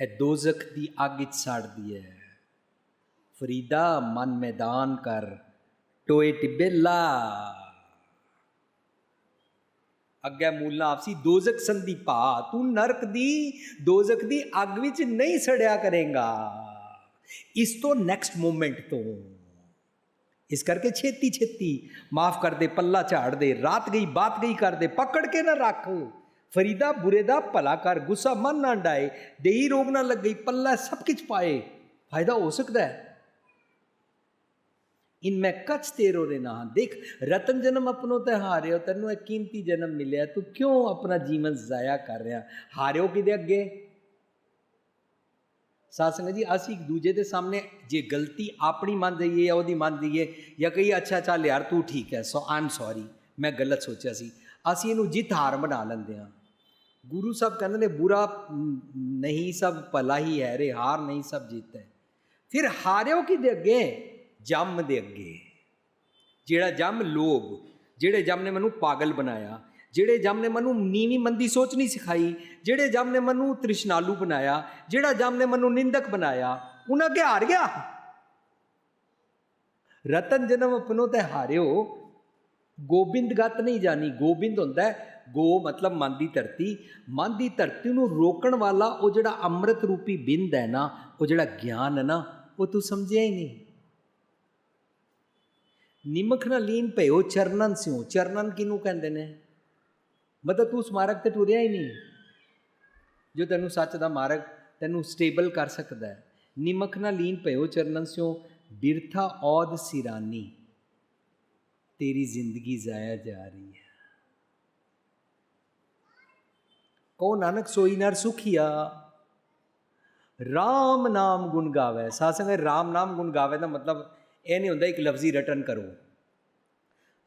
ਇਹ ਦੋਜ਼ਖ ਦੀ ਅੱਗ 'ਚ ਸਾੜਦੀ ਹੈ। ਫਰੀਦਾ ਮਨ ਮੈਦਾਨ ਕਰ, ਟੋਏ ਟਿੱਬੇ ਲਾ। ਅੱਗੇ ਮੂਲਾ ਆਪਸੀ ਦੋਜ਼ਖ ਸੰਦੀ ਭਾ ਤੂੰ ਨਰਕ ਦੀ, ਦੋਜ਼ਖ ਦੀ ਅੱਗ ਵਿੱਚ ਨਹੀਂ ਸੜਿਆ ਕਰੇਗਾ। ਇਸ ਤੋਂ ਨੈਕਸਟ ਮੂਮੈਂਟ ਤੋਂ। ਇਸ ਕਰਕੇ ਛੇਤੀ ਛੇਤੀ ਮਾਫ ਕਰ ਦੇ, ਪੱਲਾ ਝਾੜ ਦੇ, ਰਾਤ ਗਈ, ਬਾਤ ਗਈ ਕਰ ਦੇ, ਪਕੜ ਕੇ ਨਾ ਰੱਖ। ਫਰੀਦਾ ਬੁਰੇ ਦਾ ਭਲਾ ਕਰ, ਗੁੱਸਾ ਮਨ ਨਾ ਡਾਏ, ਦੇਹੀ ਰੋਗ ਨਾ ਲੱਗ ਗਈ ਪੱਲਾ ਸਭ ਕੁਝ ਪਾਏ। ਫਾਇਦਾ ਹੋ ਸਕਦਾ ਹੈ। ਇਨ ਮੈਂ ਕਛ ਤੇਰੋ ਰੇ ਨਾ ਦੇਖ ਰਤਨ ਜਨਮ ਆਪਣੋ ਤੇ ਹਾਰਿਓ ਤੈਨੂੰ ਇਹ ਕੀਮਤੀ ਜਨਮ ਮਿਲਿਆ ਤੂੰ ਕਿਉਂ ਆਪਣਾ ਜੀਵਨ ਜ਼ਾਇਆ ਕਰ ਰਿਹਾ ਹਾਰਿਓ ਕਿਦੇ ਅੱਗੇ ਸਾਧ ਜੀ ਅਸੀਂ ਇੱਕ ਦੂਜੇ ਦੇ ਸਾਹਮਣੇ ਜੇ ਗਲਤੀ ਆਪਣੀ ਮੰਨ ਜਾਈਏ ਜਾਂ ਉਹਦੀ ਮੰਨ ਜਾਈਏ ਜਾਂ ਕਹੀ ਅੱਛਾ ਚੱਲ ਯਾਰ ਤੂੰ ਠੀਕ ਹੈ ਸੋ ਆਮ ਸੌਰੀ ਮੈਂ ਗਲਤ ਸੋਚਿਆ ਸੀ ਅਸੀਂ ਇਹਨੂੰ ਜਿੱਤ ਹਾਰ ਬਣਾ ਲੈਂਦੇ ਹਾਂ ਗੁਰੂ ਸਾਹਿਬ ਕਹਿੰਦੇ ਨੇ ਬੁਰਾ ਨਹੀਂ ਸਭ ਭਲਾ ਹੀ ਹੈ ਰੇ ਹਾਰ ਨਹੀਂ ਸਭ ਜਿੱਤ ਹੈ ਫਿਰ ਹਾਰਿਓ ਕਿਦੇ ਅੱਗੇ ਜੰਮ ਦੇ ਅੱਗੇ। ਜਿਹੜਾ ਜੰਮ ਲੋਭ, ਜਿਹੜੇ ਜੰਮ ਨੇ ਮੈਨੂੰ ਪਾਗਲ ਬਣਾਇਆ, ਜਿਹੜੇ ਜੰਮ ਨੇ ਮੈਨੂੰ ਨੀਵੀਂ ਮੰਦੀ ਸੋਚ ਨਹੀਂ ਸਿਖਾਈ, ਜਿਹੜੇ ਜੰਮ ਨੇ ਮੈਨੂੰ ਤ੍ਰਿਸ਼ਨਾਲੂ ਬਣਾਇਆ, ਜਿਹੜਾ ਜੰਮ ਨੇ ਮੈਨੂੰ ਨਿੰਦਕ ਬਣਾਇਆ, ਉਹਨਾਂ ਅੱਗੇ ਹਾਰ ਗਿਆ। ਰਤਨ ਜਨਮ ਆਪਣੋ ਤੇ ਹਾਰਿਓ। ਗੋਬਿੰਦ ਗਤ ਨਹੀਂ ਜਾਣੀ। ਗੋਬਿੰਦ ਹੁੰਦਾ ਗੋ ਮਤਲਬ ਮਨ ਦੀ ਧਰਤੀ। ਮਨ ਦੀ ਧਰਤੀ ਨੂੰ ਰੋਕਣ ਵਾਲਾ ਉਹ ਜਿਹੜਾ ਅੰਮ੍ਰਿਤ ਰੂਪੀ ਬਿੰਦ ਹੈ ਨਾ, ਉਹ ਜਿਹੜਾ ਗਿਆਨ ਹੈ ਨਾ, ਉਹ ਤੂੰ ਸਮਝਿਆ ਹੀ ਨਹੀਂ। ਨਿਮਖ ਨਾਲ ਲੀਨ ਭਇਓ ਚਰਨਨ ਸਿਓ ਚਰਨਨ ਕਿਨੂੰ ਕਹਿੰਦੇ ਨੇ ਮਤਲਬ ਤੂੰ ਉਸ ਮਾਰਗ ਤੇ ਟੁਰਿਆ ਹੀ ਨਹੀਂ ਜੋ ਤੈਨੂੰ ਸੱਚ ਦਾ ਮਾਰਗ ਤੈਨੂੰ ਸਟੇਬਲ ਕਰ ਸਕਦਾ ਹੈ ਨਿਮਖ ਨਾਲ ਲੀਨ ਭਇਓ ਚਰਨਨ ਸਿਓ ਬਿਰਥਾ ਔਦ ਸਿਰਾਨੀ ਤੇਰੀ ਜ਼ਿੰਦਗੀ ਜ਼ਾਇਆ ਜਾ ਰਹੀ ਹੈ ਕੋ ਨਾਨਕ ਸੋਈ ਨਰ ਸੁਖੀਆ ਰਾਮ ਨਾਮ ਗੁਣ ਗਾਵੇ ਸਾਸੰਗ ਰਾਮ ਨਾਮ ਗੁਣ ਗਾਵੇ ਦਾ ਮਤਲਬ ਇਹ ਨਹੀਂ ਹੁੰਦਾ, ਇੱਕ ਲਫ਼ਜ਼ੀ ਰਟਨ ਕਰੋ।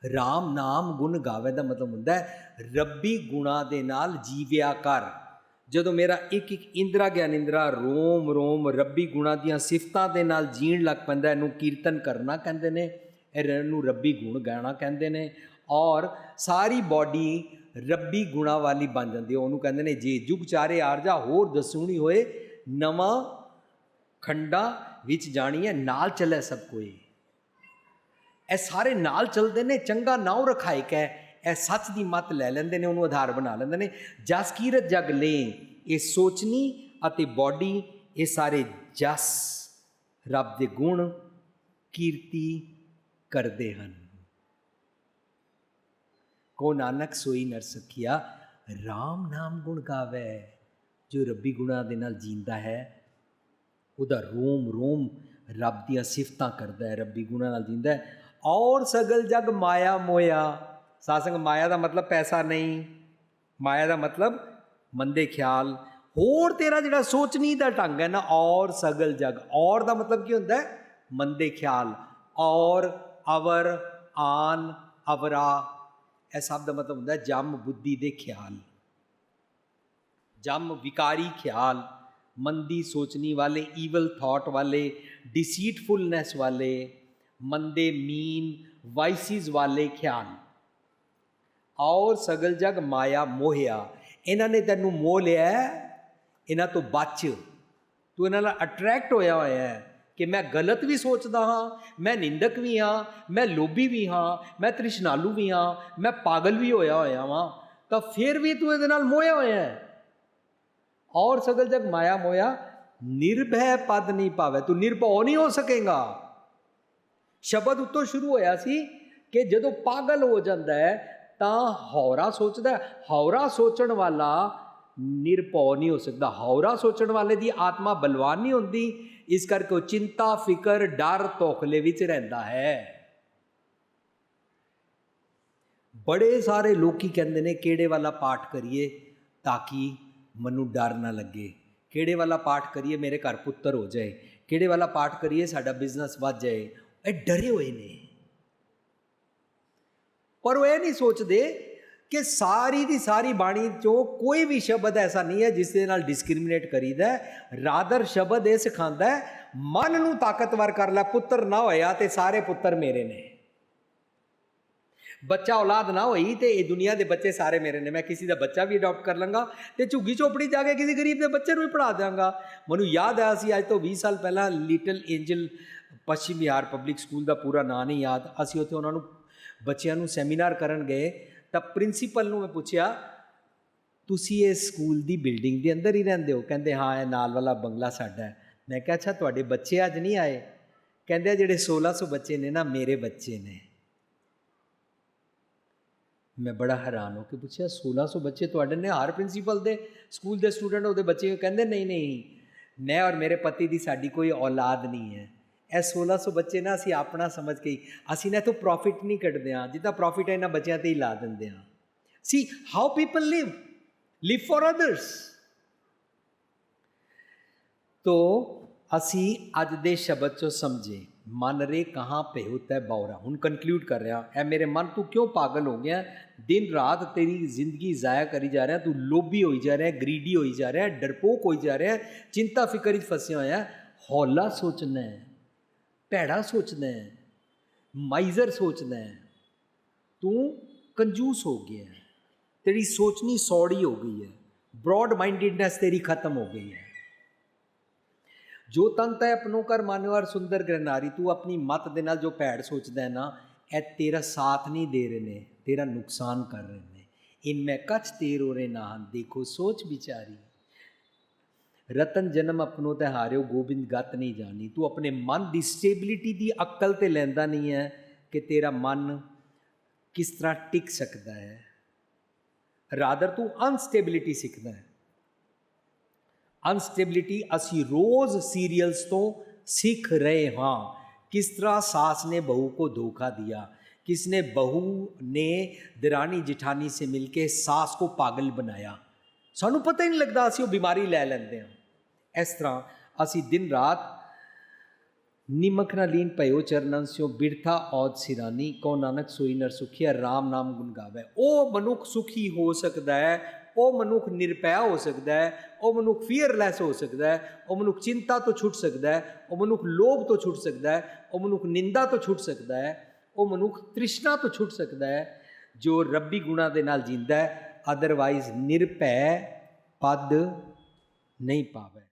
RAM ਨਾਮ ਗੁਣ ਗਾਵੇ ਦਾ ਮਤਲਬ ਹੁੰਦਾ ਹੈ, ਰੱਬੀ ਗੁਣਾ ਦੇ ਨਾਲ ਜੀਵਿਆ ਕਰ। ਜਦੋਂ ਮੇਰਾ ਇੱਕ ਇੱਕ ਇੰਦਰਾ ਗਿਆਨ ਇੰਦਰਾ ਰੋਮ ਰੋਮ ਰੱਬੀ ਗੁਣਾ ਦੀਆਂ ਸਿਫਤਾਂ ਦੇ ਨਾਲ ਜੀਣ ਲੱਗ ਪੈਂਦਾ, ਇਹਨੂੰ ਕੀਰਤਨ ਕਰਨਾ ਕਹਿੰਦੇ ਨੇ ਇਹਨੂੰ ਰੱਬੀ ਗੁਣ ਗਾਣਾ ਕਹਿੰਦੇ ਨੇ, ਔਰ ਸਾਰੀ ਬਾਡੀ ਰੱਬੀ ਗੁਣਾ ਵਾਲੀ ਬਣ ਜਾਂਦੀ ਹੈ। ਉਹਨੂੰ ਕਹਿੰਦੇ ਨੇ, ਜੇ ਜੁਗ ਚਾਰੇ ਆਰਜਾ, ਹੋਰ ਦਸੂਣੀ ਹੋਏ, ਨਵਾਂ ਖੰਡਾ ਵਿੱਚ ਜਾਣੀ ਹੈ, ਨਾਲ ਚੱਲੇ ਸਭ ਕੋਈ। ਇਹ ਸਾਰੇ ਨਾਲ ਚੱਲਦੇ ਨੇ, ਚੰਗਾ ਨਾਉ ਰਖਾਇ ਕੈ ਇਹ ਸੱਚ ਦੀ ਮਤ ਲੈ ਲੈਂਦੇ ਨੇ, ਉਹਨੂੰ ਆਧਾਰ ਬਣਾ ਲੈਂਦੇ ਨੇ। ਜਸ ਕੀਰਤ ਜਗ ਲੈ, ਇਹ ਸੋਚਣੀ ਅਤੇ ਬਾਡੀ, ਇਹ ਸਾਰੇ ਜਸ ਰੱਬ ਦੇ ਗੁਣ ਕੀਰਤੀ ਕਰਦੇ ਹਨ। ਕੋ ਨਾਨਕ ਸੋਈ ਨਰ ਸਖਿਆ RAM ਨਾਮ ਗੁਣ ਗਾਵੇ। ਜੋ ਰੱਬੀ ਗੁਣਾ ਦੇ ਨਾਲ ਜੀਂਦਾ ਹੈ, ਉਹਦਾ ਰੋਮ ਰੋਮ ਰੱਬ ਦੀਆਂ ਸਿਫਤਾਂ ਕਰਦਾ ਹੈ, ਰੱਬੀ ਗੁਣਾ ਨਾਲ ਜੀਂਦਾ ਹੈ। ਔਰ ਸਗਲ ਜਗ ਮਾਇਆ ਮੋਇਆ। ਸਾਸੰਗ ਮਾਇਆ ਦਾ ਮਤਲਬ ਪੈਸਾ ਨਹੀਂ। ਮਾਇਆ ਦਾ ਮਤਲਬ ਮੰਦੇ ਖਿਆਲ। ਹੋਰ ਤੇਰਾ ਜਿਹੜਾ ਸੋਚਣੀ ਦਾ ਢੰਗ ਹੈ ਨਾ, ਔਰ ਸਗਲ ਜਗ। ਔਰ ਦਾ ਮਤਲਬ ਕੀ ਹੁੰਦਾ ਹੈ? ਮੰਦੇ ਖਿਆਲ। ਔਰ, ਅਵਰ, ਆਨ, ਅਵਰਾ। ਇਹ ਸਭ ਦਾ ਮਤਲਬ ਹੁੰਦਾ ਜਮ ਬੁੱਧੀ ਦੇ ਖਿਆਲ। ਜਮ ਵਿਕਾਰੀ ਖਿਆਲ। ਮੰਦੀ ਸੋਚਣੀ ਵਾਲੇ ਈਵਲ ਥਾਟ ਵਾਲੇ ਡਿਸੀਟਫੁਲਨੈਸ ਵਾਲੇ। ਮੰਦੇ ਮੀਨ ਵਾਈਸਿਸ ਵਾਲੇ ਖਿਆਲ। ਔਰ ਸਗਲ ਜਗ ਮਾਇਆ ਮੋਹਿਆ, ਇਹਨਾਂ ਨੇ ਤੈਨੂੰ ਮੋਹ ਲਿਆ ਇਹਨਾਂ ਤੋਂ ਬਚ। ਤੂੰ ਇਹਨਾਂ ਨਾਲ ਅਟਰੈਕਟ ਹੋਇਆ ਹੋਇਆ ਹੈ ਕਿ ਮੈਂ ਗਲਤ ਵੀ ਸੋਚਦਾ ਹਾਂ, ਮੈਂ ਨਿੰਦਕ ਵੀ ਹਾਂ, ਮੈਂ ਲੋਭੀ ਵੀ ਹਾਂ, ਮੈਂ ਤ੍ਰਿਸ਼ਨਾਲੂ ਵੀ ਹਾਂ, ਮੈਂ ਪਾਗਲ ਵੀ ਹੋਇਆ ਹੋਇਆ ਵਾਂ, ਤਾਂ ਫਿਰ ਵੀ ਤੂੰ ਇਹਦੇ ਨਾਲ ਮੋਇਆ ਹੋਇਆ ਹੈ। ਔਰ ਸਗਲ ਜਗ ਮਾਇਆ ਮੋਇਆ ਨਿਰਭੈ ਪਦ ਨਹੀਂ ਪਾਵੇ ਤੂੰ ਨਿਰਭਉ ਨਹੀਂ ਹੋ ਸਕੇਗਾ। ਸ਼ਬਦ ਉੱਤੋਂ ਸ਼ੁਰੂ ਹੋਇਆ ਸੀ ਕਿ ਜਦੋਂ ਪਾਗਲ ਹੋ ਜਾਂਦਾ ਹੈ, ਤਾਂ ਹੌਰਾ ਸੋਚਦਾ ਹੌਰਾ ਸੋਚਣ ਵਾਲਾ ਨਿਰਭਉ ਨਹੀਂ ਹੋ ਸਕਦਾ। ਹੌਰਾ ਸੋਚਣ ਵਾਲੇ ਦੀ ਆਤਮਾ ਬਲਵਾਨ ਨਹੀਂ ਹੁੰਦੀ, ਇਸ ਕਰਕੇ ਉਹ ਚਿੰਤਾ, ਫਿਕਰ, ਡਰ ਤੋਖਲੇ ਵਿੱਚ ਰਹਿੰਦਾ ਹੈ। ਬੜੇ ਸਾਰੇ ਲੋਕੀ ਕਹਿੰਦੇ ਨੇ, ਕਿਹੜੇ ਵਾਲਾ ਪਾਠ ਕਰੀਏ ਤਾਂ ਕਿ ਮੈਨੂੰ ਡਰ ਨਾ ਲੱਗੇ। ਕਿਹੜੇ ਵਾਲਾ ਪਾਠ ਕਰੀਏ, ਮੇਰੇ ਘਰ ਪੁੱਤਰ ਹੋ ਜਾਏ। ਕਿਹੜੇ ਵਾਲਾ ਪਾਠ ਕਰੀਏ, ਸਾਡਾ ਬਿਜ਼ਨਸ ਵੱਧ ਜਾਏ। ਇਹ ਡਰੇ ਹੋਏ ਨੇ। ਪਰ ਉਹ ਇਹ ਨਹੀਂ ਸੋਚਦੇ ਕਿ ਸਾਰੀ ਦੀ ਸਾਰੀ ਬਾਣੀ ਚੋਂ ਕੋਈ ਵੀ ਸ਼ਬਦ ਐਸਾ ਨਹੀਂ ਹੈ ਜਿਸ ਦੇ ਨਾਲ ਡਿਸਕ੍ਰਿਮੀਨੇਟ ਕਰੀਦਾ ਰਾਦਰ ਸ਼ਬਦ ਇਹ ਸਿਖਾਉਂਦਾ ਮਨ ਨੂੰ ਤਾਕਤਵਰ ਕਰ ਲੈ, ਪੁੱਤਰ ਨਾ ਹੋਇਆ ਤੇ ਸਾਰੇ ਪੁੱਤਰ ਮੇਰੇ ਨੇ। ਬੱਚਾ ਔਲਾਦ ਨਾ ਹੋਈ ਤੇ ਇਹ ਦੁਨੀਆ ਦੇ ਬੱਚੇ ਸਾਰੇ ਮੇਰੇ ਨੇ। ਮੈਂ ਕਿਸੇ ਦਾ ਬੱਚਾ ਵੀ ਅਡਾਪਟ ਕਰ ਲਾਂਗਾ ਤੇ ਝੁੱਗੀ ਝੋਪੜੀ ਜਾ ਕੇ ਕਿਸੇ ਗਰੀਬ ਦੇ ਬੱਚੇ ਨੂੰ ਵੀ ਪੜ੍ਹਾ ਦਿਆਂਗਾ। ਮੈਨੂੰ ਯਾਦ ਹੈ ਸੀ ਅੱਜ ਤੋਂ 20 ਸਾਲ ਪਹਿਲਾਂ ਲਿਟਲ ਐਂਜਲ ਪੱਛਮੀ ਬਿਹਾਰ ਪਬਲਿਕ ਸਕੂਲ ਦਾ ਪੂਰਾ ਨਾਂ ਨਹੀਂ ਯਾਦ ਅਸੀਂ ਉੱਥੇ ਉਹਨਾਂ ਨੂੰ ਬੱਚਿਆਂ ਨੂੰ ਸੈਮੀਨਾਰ ਕਰਨ ਗਏ ਤਾਂ ਪ੍ਰਿੰਸੀਪਲ ਨੂੰ ਮੈਂ ਪੁੱਛਿਆ ਤੁਸੀਂ ਇਸ ਸਕੂਲ ਦੀ ਬਿਲਡਿੰਗ ਦੇ ਅੰਦਰ ਹੀ ਰਹਿੰਦੇ ਹੋ ਕਹਿੰਦੇ ਹਾਂ ਇਹ ਨਾਲ ਵਾਲਾ ਬੰਗਲਾ ਸਾਡਾ ਹੈ ਮੈਂ ਕਿਹਾ ਅੱਛਾ ਤੁਹਾਡੇ ਬੱਚੇ ਅੱਜ ਨਹੀਂ ਆਏ ਕਹਿੰਦੇ ਆ ਜਿਹੜੇ 1600 ਬੱਚੇ ਨੇ ਨਾ ਮੇਰੇ ਬੱਚੇ ਨੇ ਮੈਂ ਬੜਾ ਹੈਰਾਨ ਹੋ ਕੇ ਪੁੱਛਿਆ 1600 ਬੱਚੇ ਤੁਹਾਡੇ ਨੇ ਹਰ ਪ੍ਰਿੰਸੀਪਲ ਦੇ ਸਕੂਲ ਦੇ ਸਟੂਡੈਂਟ ਉਹਦੇ ਬੱਚੇ ਕਹਿੰਦੇ ਨਹੀਂ ਨਹੀਂ ਮੈਂ ਔਰ ਮੇਰੇ ਪਤੀ ਦੀ ਸਾਡੀ ਕੋਈ ਔਲਾਦ ਨਹੀਂ ਹੈ ਇਹ 1600 ਬੱਚੇ ਨਾ ਅਸੀਂ ਆਪਣਾ ਸਮਝ ਕੇ ਅਸੀਂ ਨਾ ਤੋਂ ਪ੍ਰੋਫਿਟ ਨਹੀਂ ਕੱਢਦੇ ਹਾਂ, ਜਿੱਦਾਂ ਪ੍ਰੋਫਿਟ ਹੈ ਇਹਨਾਂ ਬੱਚਿਆਂ ਤੇ ਹੀ ਲਾ ਦਿੰਦੇ ਹਾਂ। See how people live live for others ਤੋਂ ਅਸੀਂ ਅੱਜ ਦੇ ਸ਼ਬਦ ਚੋਂ ਸਮਝੇ, ਮਨ ਰੇ ਕਹਾਂ ਭੇਉਤ ਹੈ ਬੌਰਾ। ਹੁਣ ਕਨਕਲੂਡ ਕਰ ਰਿਹਾ ਐ ਮੇਰੇ ਮਨ ਤੂੰ ਕਿਉਂ ਪਾਗਲ ਹੋ ਗਿਆ? ਦਿਨ ਰਾਤ ਤੇਰੀ ਜ਼ਿੰਦਗੀ ਜ਼ਾਇਆ ਕਰੀ ਜਾ ਰਿਹਾ, ਤੂੰ ਲੋਭੀ ਹੋਈ ਜਾ ਰਿਹਾ ਗਰੀਡੀ ਹੋਈ ਜਾ ਰਿਹਾ, ਡਰਪੋਕ ਹੋਈ ਜਾ ਰਿਹਾ, ਚਿੰਤਾ ਫਿਕਰ ਵਿੱਚ ਫਸਿਆ ਹੋਇਆ। ਹੌਲਾ ਸੋਚਣਾ ਹੈ। ਭੈੜਾ ਸੋਚਦਾ ਹੈ, ਮਾਈਜ਼ਰ ਸੋਚਦਾ ਹੈ, ਤੂੰ ਕੰਜੂਸ ਹੋ ਗਿਆ ਹੈ, ਤੇਰੀ ਸੋਚਣੀ ਸੌੜੀ ਹੋ ਗਈ ਹੈ ਬ੍ਰੌਡ ਮਾਈਂਡedness ਤੇਰੀ ਖਤਮ ਹੋ ਗਈ ਹੈ। ਜੋ ਤਨ ਤੈ ਆਪਣੋ ਕਰ ਮਾਨਵਰ ਸੁੰਦਰ ਗ੍ਰਨਾਰੀ ਤੂੰ ਆਪਣੀ ਮਤ ਦੇ ਨਾਲ ਜੋ ਭੈੜ ਸੋਚਦਾ ਹੈ ਨਾ, ਇਹ ਤੇਰਾ ਸਾਥ ਨਹੀਂ ਦੇ ਰਹੇ ਨੇ, ਤੇਰਾ ਨੁਕਸਾਨ ਕਰ ਰਹੇ ਨੇ। ਇਨ ਮੈਂ ਕਛ ਤੇਰੋ ਰੇ ਨਾਹਨ, ਦੇਖੋ ਸੋਚ ਵਿਚਾਰੀ। ਰਤਨ ਜਨਮ ਆਪਣੋ ਤੇ ਹਾਰਿਓ ਗੋਬਿੰਦ ਗਤ ਨਹੀਂ ਜਾਣੀ ਤੂੰ ਆਪਣੇ ਮਨ ਦੀ ਸਟੇਬਿਲਿਟੀ ਦੀ ਅਕਲ ਤੇ ਲੈਂਦਾ ਨਹੀਂ ਹੈ ਕਿ ਤੇਰਾ ਮਨ ਕਿਸ ਤਰ੍ਹਾਂ ਟਿਕ ਸਕਦਾ ਹੈ ਰਾਦਰ ਤੂੰ ਅਨਸਟੇਬਿਲਿਟੀ ਸਿੱਖਦਾ ਹੈ ਅਨਸਟੇਬਿਲਿਟੀ ਅਸੀਂ ਰੋਜ਼ ਸੀਰੀਅਲਸ ਤੋਂ ਸਿੱਖ ਰਹੇ ਹਾਂ ਕਿਸ ਤਰ੍ਹਾਂ ਸਾਸ ਨੇ ਬਹੂ को धोखा दिया किसने बहू ने दरानी जिठानी से मिलके सास को पागल बनाया ਸਾਨੂੰ ਪਤਾ ਹੀ ਨਹੀਂ ਲੱਗਦਾ ਅਸੀਂ ਉਹ ਬਿਮਾਰੀ ਲੈ ਲੈਂਦੇ ਹਾਂ ਇਸ ਤਰ੍ਹਾਂ ਅਸੀਂ ਦਿਨ ਰਾਤ ਨਿਮਕ ਨਾ ਲੀਨ ਭਇਓ ਚਰਨਨ ਸਿਓ ਬਿਰਥਾ ਔਦ ਸਿਰਾਨੀ ਕੋ ਨਾਨਕ ਸੋਈ ਨਰ ਸੁਖੀਆ RAM ਨਾਮ ਗੁਣ ਗਾਵੇ। ਉਹ ਮਨੁੱਖ ਸੁਖੀ ਹੋ ਸਕਦਾ ਹੈ, ਉਹ ਮਨੁੱਖ ਨਿਰਭੈ ਹੋ ਸਕਦਾ ਹੈ, ਉਹ ਮਨੁੱਖ ਫੀਅਰਲੈਸ ਹੋ ਸਕਦਾ ਹੈ, ਉਹ ਮਨੁੱਖ ਚਿੰਤਾ ਤੋਂ ਛੁੱਟ ਸਕਦਾ ਹੈ, ਉਹ ਮਨੁੱਖ ਲੋਭ ਤੋਂ ਛੁੱਟ ਸਕਦਾ ਹੈ, ਉਹ ਮਨੁੱਖ ਨਿੰਦਾ ਤੋਂ ਛੁੱਟ ਸਕਦਾ ਹੈ, ਉਹ ਮਨੁੱਖ ਤ੍ਰਿਸ਼ਨਾ ਤੋਂ ਛੁੱਟ ਸਕਦਾ ਹੈ, ਜੋ ਰੱਬੀ ਗੁਣਾ ਦੇ ਨਾਲ ਜਿੰਦਾ ਹੈ ਅਦਰਵਾਈਜ਼ ਨਿਰਭੈ ਪਦ ਨਹੀਂ ਪਾਵੇ।